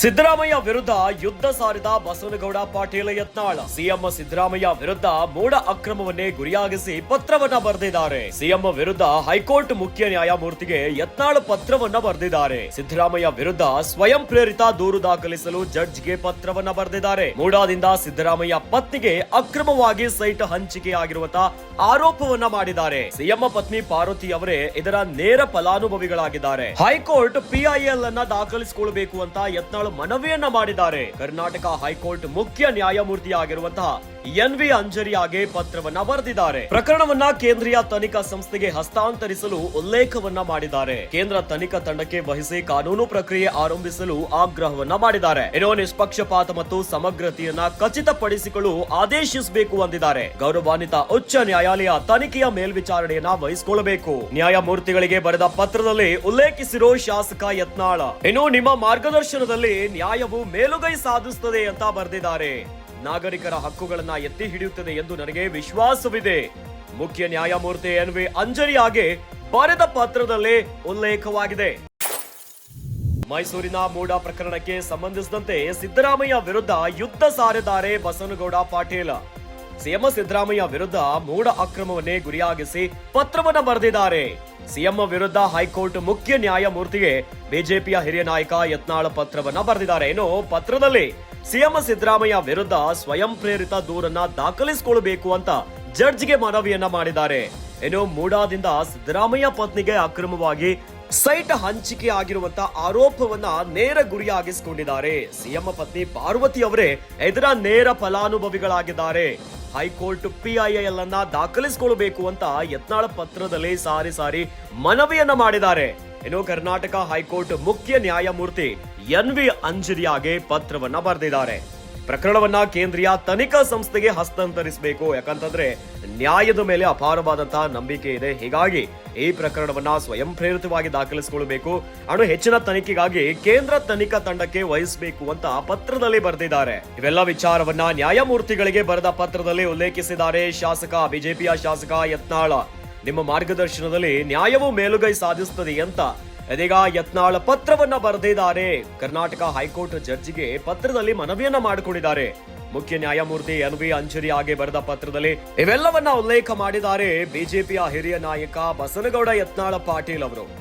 ಸಿದ್ದರಾಮಯ್ಯ ವಿರುದ್ಧ ಯುದ್ಧ ಸಾರಿದ ಬಸವನಗೌಡ ಪಾಟೀಲ ಯತ್ನಾಳ. ಸಿಎಂ ಸಿದ್ದರಾಮಯ್ಯ ವಿರುದ್ಧ ಮೂಡ ಅಕ್ರಮವನ್ನೇ ಗುರಿಯಾಗಿಸಿ ಪತ್ರವನ್ನ ಬರೆದಿದ್ದಾರೆ. ಸಿಎಂ ವಿರುದ್ಧ ಹೈಕೋರ್ಟ್ ಮುಖ್ಯ ನ್ಯಾಯಮೂರ್ತಿಗೆ ಯತ್ನಾಳ ಪತ್ರವನ್ನ ಬರೆದಿದ್ದಾರೆ. ಸಿದ್ದರಾಮಯ್ಯ ವಿರುದ್ಧ ಸ್ವಯಂ ಪ್ರೇರಿತ ದೂರು ದಾಖಲಿಸಲು ಜಡ್ಜ್ಗೆ ಪತ್ರವನ್ನ ಬರೆದಿದ್ದಾರೆ. ಮೂಡಾದಿಂದ ಸಿದ್ದರಾಮಯ್ಯ ಪತ್ನಿಗೆ ಅಕ್ರಮವಾಗಿ ಸೈಟ್ ಹಂಚಿಕೆಯಾಗಿರುವಂತ ಆರೋಪವನ್ನ ಮಾಡಿದ್ದಾರೆ. ಸಿಎಂ ಪತ್ನಿ ಪಾರ್ವತಿ ಅವರೇ ಇದರ ನೇರ ಫಲಾನುಭವಿಗಳಾಗಿದ್ದಾರೆ. ಹೈಕೋರ್ಟ್ ಪಿಐಎಲ್ ಅನ್ನ ದಾಖಲಿಸಿಕೊಳ್ಳಬೇಕು ಅಂತ ಯತ್ನಾಳ್ ಮನವಿಯನ್ನ ಮಾಡಿದ್ದಾರೆ. ಕರ್ನಾಟಕ ಹೈಕೋರ್ಟ್ ಮುಖ್ಯ ನ್ಯಾಯಮೂರ್ತಿ ಆಗಿರುವಂತಹ ಎನ್ ವಿ ಅಂಜರಿಯಾಗೆ ಪತ್ರವನ್ನ ಬರೆದಿದ್ದಾರೆ. ಪ್ರಕರಣವನ್ನ ಕೇಂದ್ರೀಯ ತನಿಖಾ ಸಂಸ್ಥೆಗೆ ಹಸ್ತಾಂತರಿಸಲು ಉಲ್ಲೇಖವನ್ನ ಮಾಡಿದ್ದಾರೆ. ಕೇಂದ್ರ ತನಿಖಾ ತಂಡಕ್ಕೆ ವಹಿಸಿ ಕಾನೂನು ಪ್ರಕ್ರಿಯೆ ಆರಂಭಿಸಲು ಆಗ್ರಹವನ್ನ ಮಾಡಿದ್ದಾರೆ. ಇನ್ನು ನಿಷ್ಪಕ್ಷಪಾತ ಮತ್ತು ಸಮಗ್ರತೆಯನ್ನ ಖಚಿತಪಡಿಸಿಕೊಳ್ಳಲು ಆದೇಶಿಸಬೇಕು ಅಂದಿದ್ದಾರೆ. ಗೌರವಾನ್ವಿತ ಉಚ್ಚ ನ್ಯಾಯಾಲಯ ತನಿಖೆಯ ಮೇಲ್ವಿಚಾರಣೆಯನ್ನ ವಹಿಸಿಕೊಳ್ಳಬೇಕು ನ್ಯಾಯಮೂರ್ತಿಗಳಿಗೆ ಬರೆದ ಪತ್ರದಲ್ಲಿ ಉಲ್ಲೇಖಿಸಿರೋ ಶಾಸಕ ಯತ್ನಾಳ ಇನ್ನು ನಿಮ್ಮ ಮಾರ್ಗದರ್ಶನದಲ್ಲಿ ನ್ಯಾಯವು ಮೇಲುಗೈ ಸಾಧಿಸುತ್ತದೆ ಅಂತ ಬರೆದಿದ್ದಾರೆ. ನಾಗರಿಕರ ಹಕ್ಕುಗಳನ್ನ ಎತ್ತಿ ಹಿಡಿಯುತ್ತದೆ ಎಂದು ನನಗೆ ವಿಶ್ವಾಸವಿದೆ. ಮುಖ್ಯ ನ್ಯಾಯಮೂರ್ತಿ ಎನ್ ವಿ ಅಂಜರಿಯಾಗೆ ಬರೆದ ಪತ್ರದಲ್ಲಿ ಉಲ್ಲೇಖವಾಗಿದೆ. ಮೈಸೂರಿನ ಮೂಡ ಪ್ರಕರಣಕ್ಕೆ ಸಂಬಂಧಿಸಿದಂತೆ ಸಿದ್ದರಾಮಯ್ಯ ವಿರುದ್ಧ ಯುದ್ಧ ಸಾರಿದ್ದಾರೆ ಬಸನಗೌಡ ಪಾಟೀಲ್. ಸಿಎಂ ಸಿದ್ದರಾಮಯ್ಯ ವಿರುದ್ಧ ಮೂಡ ಅಕ್ರಮವನ್ನೇ ಗುರಿಯಾಗಿಸಿ ಪತ್ರವನ್ನ ಬರೆದಿದ್ದಾರೆ. ಸಿಎಂ ವಿರುದ್ಧ ಹೈಕೋರ್ಟ್ ಮುಖ್ಯ ನ್ಯಾಯಮೂರ್ತಿಗೆ ಬಿಜೆಪಿಯ ಹಿರಿಯ ನಾಯಕ ಯತ್ನಾಳ್ ಪತ್ರವನ್ನ ಬರೆದಿದ್ದಾರೆ. ಏನು ಪತ್ರದಲ್ಲಿ ಸಿಎಂ ಸಿದ್ದರಾಮಯ್ಯ ವಿರುದ್ಧ ಸ್ವಯಂ ಪ್ರೇರಿತ ದೂರನ್ನ ದಾಖಲಿಸಿಕೊಳ್ಳಬೇಕು ಅಂತ ಜಡ್ಜ್ಗೆ ಮನವಿಯನ್ನ ಮಾಡಿದ್ದಾರೆ. ಇನ್ನು ಮೂಡಾದಿಂದ ಸಿದ್ದರಾಮಯ್ಯ ಪತ್ನಿಗೆ ಅಕ್ರಮವಾಗಿ ಸೈಟ್ ಹಂಚಿಕೆ ಆಗಿರುವಂತ ಆರೋಪವನ್ನ ನೇರ ಗುರಿಯಾಗಿಸಿಕೊಂಡಿದ್ದಾರೆ. ಸಿಎಂ ಪತ್ನಿ ಪಾರ್ವತಿ ಅವರೇ ಇದರ ನೇರ ಫಲಾನುಭವಿಗಳಾಗಿದ್ದಾರೆ. ಹೈಕೋರ್ಟ್ ಪಿಐಎಲ್ ಅನ್ನ ದಾಖಲಿಸಿಕೊಳ್ಳಬೇಕು ಅಂತ ಯತ್ನಾಳ ಪತ್ರದಲ್ಲಿ ಸಾರಿ ಸಾರಿ ಮನವಿಯನ್ನ ಮಾಡಿದ್ದಾರೆ. ಇನ್ನು ಕರ್ನಾಟಕ ಹೈಕೋರ್ಟ್ ಮುಖ್ಯ ನ್ಯಾಯಮೂರ್ತಿ ಎನ್ ವಿ ಅಂಜರಿಯಾಗೆ ಪತ್ರವನ್ನ ಬರೆದಿದ್ದಾರೆ. ಪ್ರಕರಣವನ್ನ ಕೇಂದ್ರೀಯ ತನಿಖಾ ಸಂಸ್ಥೆಗೆ ಹಸ್ತಾಂತರಿಸಬೇಕು, ಯಾಕಂತಂದ್ರೆ ನ್ಯಾಯದ ಮೇಲೆ ಅಪಾರವಾದಂತಹ ನಂಬಿಕೆ ಇದೆ. ಹೀಗಾಗಿ ಈ ಪ್ರಕರಣವನ್ನ ಸ್ವಯಂ ಪ್ರೇರಿತವಾಗಿ ದಾಖಲಿಸಿಕೊಳ್ಳಬೇಕು ಅಣು ಹೆಚ್ಚಿನ ತನಿಖೆಗಾಗಿ ಕೇಂದ್ರ ತನಿಖಾ ತಂಡಕ್ಕೆ ವಹಿಸಬೇಕು ಅಂತ ಪತ್ರದಲ್ಲಿ ಬರೆದಿದ್ದಾರೆ. ಇವೆಲ್ಲ ವಿಚಾರವನ್ನ ನ್ಯಾಯಮೂರ್ತಿಗಳಿಗೆ ಬರೆದ ಪತ್ರದಲ್ಲಿ ಉಲ್ಲೇಖಿಸಿದ್ದಾರೆ ಶಾಸಕ, ಬಿಜೆಪಿಯ ಶಾಸಕ ಯತ್ನಾಳ. ನಿಮ್ಮ ಮಾರ್ಗದರ್ಶನದಲ್ಲಿ ನ್ಯಾಯವು ಮೇಲುಗೈ ಸಾಧಿಸುತ್ತದೆ ಅಂತ. ಇದೀಗ ಯತ್ನಾಳ ಪತ್ರವನ್ನ ಬರೆದಿದ್ದಾರೆ. ಕರ್ನಾಟಕ ಹೈಕೋರ್ಟ್ ಜಡ್ಜಿಗೆ ಪತ್ರದಲ್ಲಿ ಮನವಿಯನ್ನ ಮಾಡಿಕೊಂಡಿದ್ದಾರೆ. ಮುಖ್ಯ ನ್ಯಾಯಮೂರ್ತಿ ಎನ್ ವಿ ಅಂಜರಿ ಆಗಿ ಬರೆದ ಪತ್ರದಲ್ಲಿ ಇವೆಲ್ಲವನ್ನ ಉಲ್ಲೇಖ ಮಾಡಿದ್ದಾರೆ. ಬಿಜೆಪಿಯ ಹಿರಿಯ ನಾಯಕ ಬಸನಗೌಡ ಯತ್ನಾಳ ಪಾಟೀಲ್ ಅವರು.